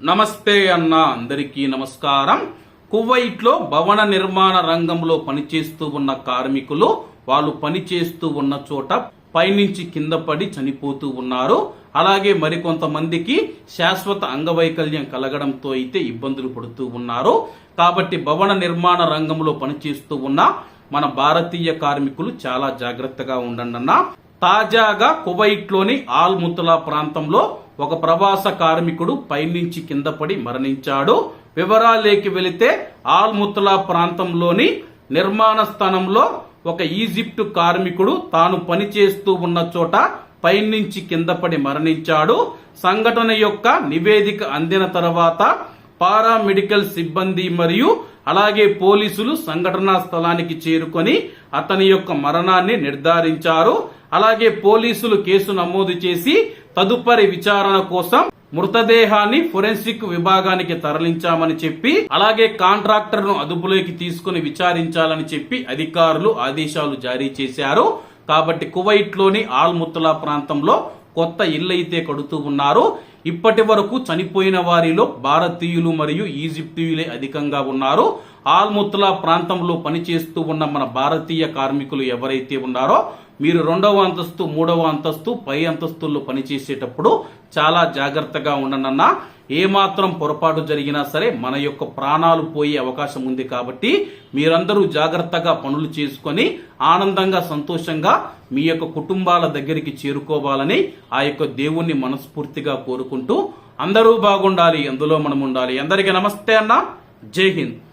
నమస్తే అన్న అందరికీ నమస్కారం. కువైట్లో భవన నిర్మాణ రంగంలో పనిచేస్తూ ఉన్న కార్మికులు వాళ్ళు పనిచేస్తూ ఉన్న చోట పైనుంచి కింద పడి చనిపోతూ ఉన్నారు. అలాగే మరికొంతమందికి శాశ్వత అంగవైకల్యం కలగడంతో అయితే ఇబ్బందులు పడుతూ ఉన్నారు. కాబట్టి భవన నిర్మాణ రంగంలో పనిచేస్తూ ఉన్న మన భారతీయ కార్మికులు చాలా జాగ్రత్తగా ఉండండి అన్న. తాజాగా కువైట్లోని ఆల్ ముతలా ప్రాంతంలో ఒక ప్రవాస కార్మికుడు పైనుంచి కింద పడి మరణించాడు. వివరాలేకి వెళితే ఆల్ ముతలా ప్రాంతంలోని నిర్మాణ స్థానంలో ఒక ఈజిప్టు కార్మికుడు తాను పనిచేస్తూ ఉన్న చోట పైనుంచి కింద పడి మరణించాడు. సంఘటన యొక్క నివేదిక అందిన తర్వాత పారామెడికల్ సిబ్బంది మరియు అలాగే పోలీసులు సంఘటనా స్థలానికి చేరుకొని అతని యొక్క మరణాన్ని నిర్ధారించారు. అలాగే పోలీసులు కేసు నమోదు చేసి తదుపరి విచారణ కోసం మృతదేహాన్ని ఫోరెన్సిక్ విభాగానికి తరలించామని చెప్పి అలాగే కాంట్రాక్టర్ను అదుపులోకి తీసుకుని విచారించాలని చెప్పి అధికారులు ఆదేశాలు జారీ చేశారు. కాబట్టి కువైట్లోని ఆల్ముత్తలా ప్రాంతంలో కొత్త ఇల్లైతే కడుతూ ఉన్నారు. ఇప్పటి వరకు చనిపోయిన వారిలో భారతీయులు మరియు ఈజిప్తీయులే అధికంగా ఉన్నారు. ఆల్ముత్లా ప్రాంతంలో పనిచేస్తూ ఉన్న మన భారతీయ కార్మికులు ఎవరైతే ఉన్నారో మీరు రెండవ అంతస్తు మూడవ అంతస్తు పై అంతస్తుల్లో పనిచేసేటప్పుడు చాలా జాగ్రత్తగా ఉండనన్నా ఏమాత్రం పొరపాటు జరిగినా సరే మన యొక్క ప్రాణాలు పోయే అవకాశం ఉంది కాబట్టి మీరందరూ జాగ్రత్తగా పనులు చేసుకొని ఆనందంగా సంతోషంగా మీ యొక్క కుటుంబాల దగ్గరికి చేరుకోవాలని ఆ యొక్క దేవుణ్ణి మనస్ఫూర్తిగా కోరుకుంటూ అందరూ బాగుండాలి అందులో మనం ఉండాలి అందరికీ నమస్తే అన్న. జై హింద్.